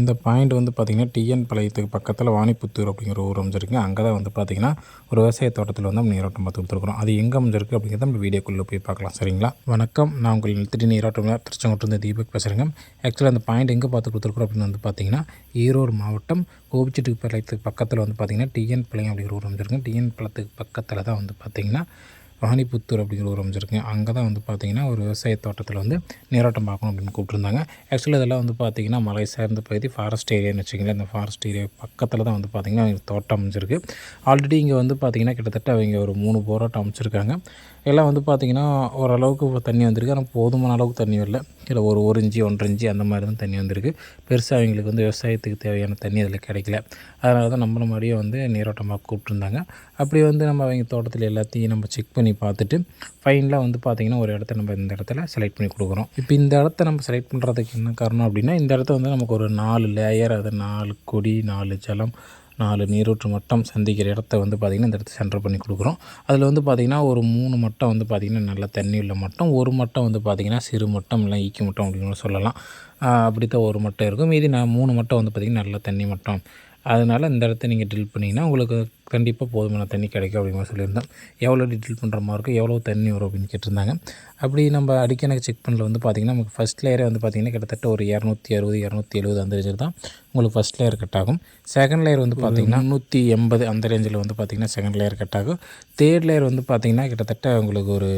இந்த பாயிண்ட் வந்து பார்த்திங்கன்னா டிஎன் பாளையத்துக்கு பக்கத்தில் வாணிப்புத்தூர் அப்படிங்கிற ஊர் அமைஞ்சிருக்கு. அங்கே தான் வந்து பார்த்திங்கன்னா ஒரு விவசாய தோட்டத்தில் வந்து நம்ம நீரோட்டம் பார்த்து கொடுத்துருக்குறோம். அது எங்கே அமைஞ்சிருக்கு அப்படிங்கிறத நம்ம வீடியோக்குள்ளே போய் பார்க்கலாம். சரிங்களா? வணக்கம். நான் உங்கள் நிறுத்திட்டு நீரோட்டம் திருச்செங்கோட்டிருந்து தீபக் பேசுகிறேங்க ஆக்சுவலாக அந்த பாயிண்ட் எங்கே பார்த்து கொடுத்துருக்குறோம் அப்படின்னு வந்து பார்த்திங்கன்னா ஈரோடு மாவட்டம் கோபிச்செட்டி பாளையத்துக்கு பக்கத்தில் வந்து பார்த்திங்கன்னா டிஎன் பாளையம் அப்படிங்கிற ஊர் அமைஞ்சிருக்கு. டிஎன் பாளையத்துக்கு பக்கத்தில் தான் வந்து பார்த்திங்கன்னா ராணிபுத்தூர் அப்படிங்கிற ஒரு அமைஞ்சிருக்கு. அங்கே தான் வந்து பார்த்திங்கன்னா ஒரு விவசாய தோட்டத்தில் வந்து நீரோட்டம் பார்க்கணும் அப்படின்னு கூப்பிட்டுருந்தாங்க. ஆக்சுவலி இதெல்லாம் வந்து பார்த்திங்கன்னா மலை சார்ந்த பகுதி ஃபாரஸ்ட் ஏரியான்னு வச்சுக்கங்களேன். இந்த ஃபாரஸ்ட் ஏரியா பக்கத்தில் தான் வந்து பார்த்திங்கன்னா அவங்க தோட்டம் அமைஞ்சிருக்கு. ஆல்ரெடி இங்கே வந்து பார்த்திங்கன்னா கிட்டத்தட்ட அவங்க ஒரு மூணு போராட்டம் அமைச்சிருக்காங்க. எல்லாம் வந்து பார்த்திங்கன்னா ஓரளவுக்கு தண்ணி வந்திருக்கு. ஆனால் போதுமான அளவுக்கு தண்ணி வரல. இல்லை ஒரு ஒரு இஞ்சி ஒன்றரை இஞ்சி அந்த மாதிரி தான் தண்ணி வந்திருக்கு. பெருசாக அவங்களுக்கு வந்து விவசாயத்துக்கு தேவையான தண்ணி அதில் கிடைக்கல. அதனால தான் நம்மள மாதிரியே வந்து நீரோட்டமாக கூப்பிட்ருந்தாங்க அப்படி வந்து நம்ம அவங்க தோட்டத்தில் எல்லாத்தையும் நம்ம செக் பண்ணி பார்த்துட்டு ஃபைனலாக வந்து பார்த்திங்கன்னா ஒரு இடத்த நம்ம இந்த இடத்துல செலக்ட் பண்ணி கொடுக்குறோம். இப்போ இந்த இடத்த நம்ம செலக்ட் பண்ணுறதுக்கு என்ன காரணம் அப்படின்னா இந்த இடத்த வந்து நமக்கு ஒரு நாலு லேயர் அது நாலு கொடி நாலு ஜலம் நாலு நீரூற்று மட்டம் சந்திக்கிற இடத்த வந்து பார்த்திங்கன்னா இந்த இடத்த சென்டர் பண்ணி கொடுக்குறோம். அதில் வந்து பார்த்திங்கன்னா ஒரு மூணு மட்டம் வந்து பார்த்திங்கன்னா நல்ல தண்ணி உள்ள மட்டம் ஒரு மட்டம் வந்து பார்த்திங்கன்னா சிறு மட்டம் இல்லை ஈக்கி மட்டம் அப்படின்னு சொல்லலாம். அப்படி தான் ஒரு மட்டம் இருக்கும். மீதி நான் மூணு மட்டம் வந்து பார்த்திங்கன்னா நல்ல தண்ணி மட்டம். அதனால் இந்த இடத்த நீங்கள் ட்ரில் பண்ணிங்கன்னா உங்களுக்கு கண்டிப்பாக போதுமான தண்ணி கிடைக்கும் அப்படிங்கிற சொல்லியிருந்தோம் எவ்வளோ ட்ரில் பண்ணுற மாதிரி இருக்கும் எவ்வளோ தண்ணி வரும் அப்படின்னு கேட்டிருந்தாங்க. அப்படி நம்ம அடிக்கணக்கு செக் பண்ணல வந்து பார்த்திங்கன்னா நமக்கு ஃபஸ்ட் லேயரே வந்து பார்த்திங்கன்னா கிட்டத்தட்ட ஒரு இரநூத்தி அறுபது இரநூத்தி எழுபது அந்த ரேஞ்சில் தான் உங்களுக்கு ஃபஸ்ட் லேயர் கட் ஆகும். செகண்ட் லேயர் வந்து பார்த்திங்கன்னா நூற்றி எண்பது அந்த ரேஞ்சில் வந்து பார்த்திங்கன்னா செகண்ட் லேயர் கட் ஆகும். தேர்ட் லேயர் வந்து பார்த்திங்கன்னா கிட்டத்தட்ட உங்களுக்கு ஒரு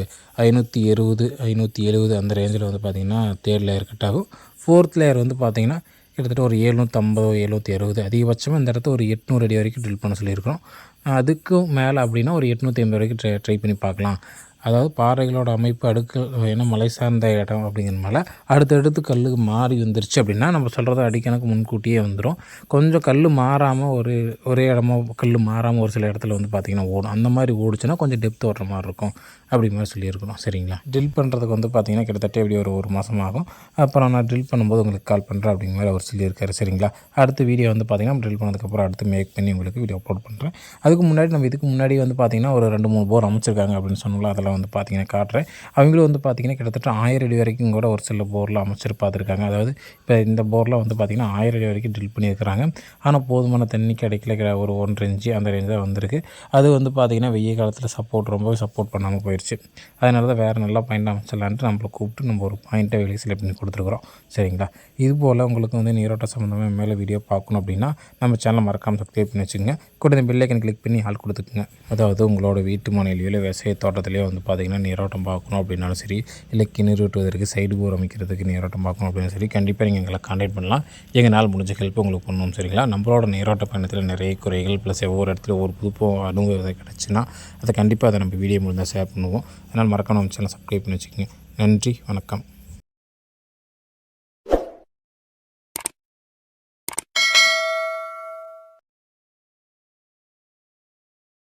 ஐநூற்றி எழுபது ஐநூற்றி எழுபது அந்த ரேஞ்சில் வந்து பார்த்திங்கன்னா தேர்ட் லேயர் கட் ஆகும். ஃபோர்த் லேயர் வந்து பார்த்திங்கன்னா கிட்டத்தட்ட ஒரு எழுநூற்றம்பது எழுநூற்றி அறுபது அதிகபட்சமாக இந்த இடத்த ஒரு எட்நூறு அடி வரைக்கும் ட்ரில் பண்ண சொல்லியிருக்கிறோம். அதுக்கும் மேலே அப்படின்னா ஒரு எட்நூற்றி ஐம்பது வரைக்கும் ட்ரை ட்ரை பண்ணி பார்க்கலாம். அதாவது பாறைகளோட அமைப்பு அடுக்கு ஏன்னா மலை சார்ந்த இடம் அப்படிங்கிறனால அடுத்தடுத்து கல் மாறி வந்துருச்சு அப்படின்னா நம்ம சொல்கிறத அடிக்கணக்கு முன்கூட்டியே வந்துடும் கொஞ்சம் கல் மாறாமல் ஒரு ஒரே இடமா கல் மாறாமல் ஒரு சில இடத்துல வந்து பார்த்திங்கன்னா ஓடும். அந்த மாதிரி ஓடிச்சுன்னா கொஞ்சம் டெப்த் ஓடுற மாதிரி இருக்கும் அப்படி மாதிரி சொல்லியிருக்கணும். சரிங்களா? ட்ரில் பண்ணுறதுக்கு வந்து பார்த்திங்கன்னா கிட்டத்தட்ட எப்படி ஒரு ஒரு மாதம் ஆகும். அப்புறம் நான் ட்ரில் பண்ணும்போது உங்களுக்கு கால் பண்ணுறேன் அப்படிங்கிற மாதிரி அவர் சொல்லியிருக்காரு. சரிங்களா? அடுத்த வீடியோ வந்து பார்த்திங்கன்னா ட்ரில் பண்ணதுக்கப்புறம் அடுத்து மேக் பண்ணி உங்களுக்கு வீடியோ அப்லோட் பண்ணுறேன் அதுக்கு முன்னாடி நம்ம இதுக்கு முன்னாடி வந்து பார்த்திங்கன்னா ஒரு ரெண்டு மூணு போர் அமைச்சிருக்காங்க அப்படின்னு சொன்னோம்ல அதெல்லாம் வந்து பார்த்திங்கன்னா காட்டுறேன். அவங்களும் வந்து பார்த்திங்கன்னா கிட்டத்தட்ட ஆயிரம் அடி வரைக்கும் கூட ஒரு சில போரில் அமைச்சிரு பார்த்துருக்காங்க அதாவது இப்போ இந்த போரில் வந்து பார்த்திங்கன்னா ஆயிரம் அடி வரைக்கும் ட்ரில் பண்ணியிருக்கிறாங்க ஆனால் போதுமான தண்ணி கிடைக்கல ஒரு ஒன்றரை இன்ச்சு அந்த ரேஞ்ச் தான் வந்திருக்கு. அது வந்து பார்த்திங்கன்னா வெய்ய காலத்தில் சப்போர்ட் ரொம்ப சப்போர்ட் பண்ணாமல் போயிடுச்சு அதனால தான் வேறு நல்லா பாயிண்ட் அமைச்சிடலான்ட்டு நம்மளை கூப்பிட்டு நம்ம ஒரு பாயிண்ட்டை வெளியே செலக்ட் பண்ணி கொடுத்துருக்குறோம். சரிங்களா? இது போல் உங்களுக்கு வந்து நீரோட்ட சம்மந்தமாக மேலே வீடியோ பார்க்கணும் அப்படின்னா நம்ம சேனலை மறக்காமல் சப்ஸ்கிரைப் பண்ணி வச்சுங்க கூட இந்த பில்லைக்கன் கிளிக் பண்ணி ஆள் கொடுத்துக்குங்க. அதாவது உங்களோட வீட்டு மனையிலையோ இல்லை விவசாய தோட்டத்திலேயோ வந்து பார்த்திங்கன்னா நீரோட்டம் பார்க்கணும் அப்படின்னாலும் சரி இல்லை கிணறு விட்டுவதற்கு சைடு போர் அமைக்கிறதுக்கு நீரோட்டம் பார்க்கணும் அப்படின்னு சரி கண்டிப்பாக நீங்கள் எங்களை காண்டாக்ட் பண்ணலாம். எங்கள் நாள் முடிஞ்ச ஹெல்ப் உங்களுக்கு பண்ணணும் சரிங்களா? நம்மளோட நீரோட்ட பயணத்தில் நிறைய குறைகள் ப்ளஸ் ஒவ்வொரு இடத்துல ஒரு புது அனுபவம் கிடச்சுன்னா அதை கண்டிப்பாக அதை நம்ம வீடியோ முடிந்தால் ஷேர் பண்ணுவோம். அதனால் மறக்காம நம்ம சேனல் சப்ஸ்கிரைப் பண்ணி வச்சுக்கோங்க. நன்றி வணக்கம்.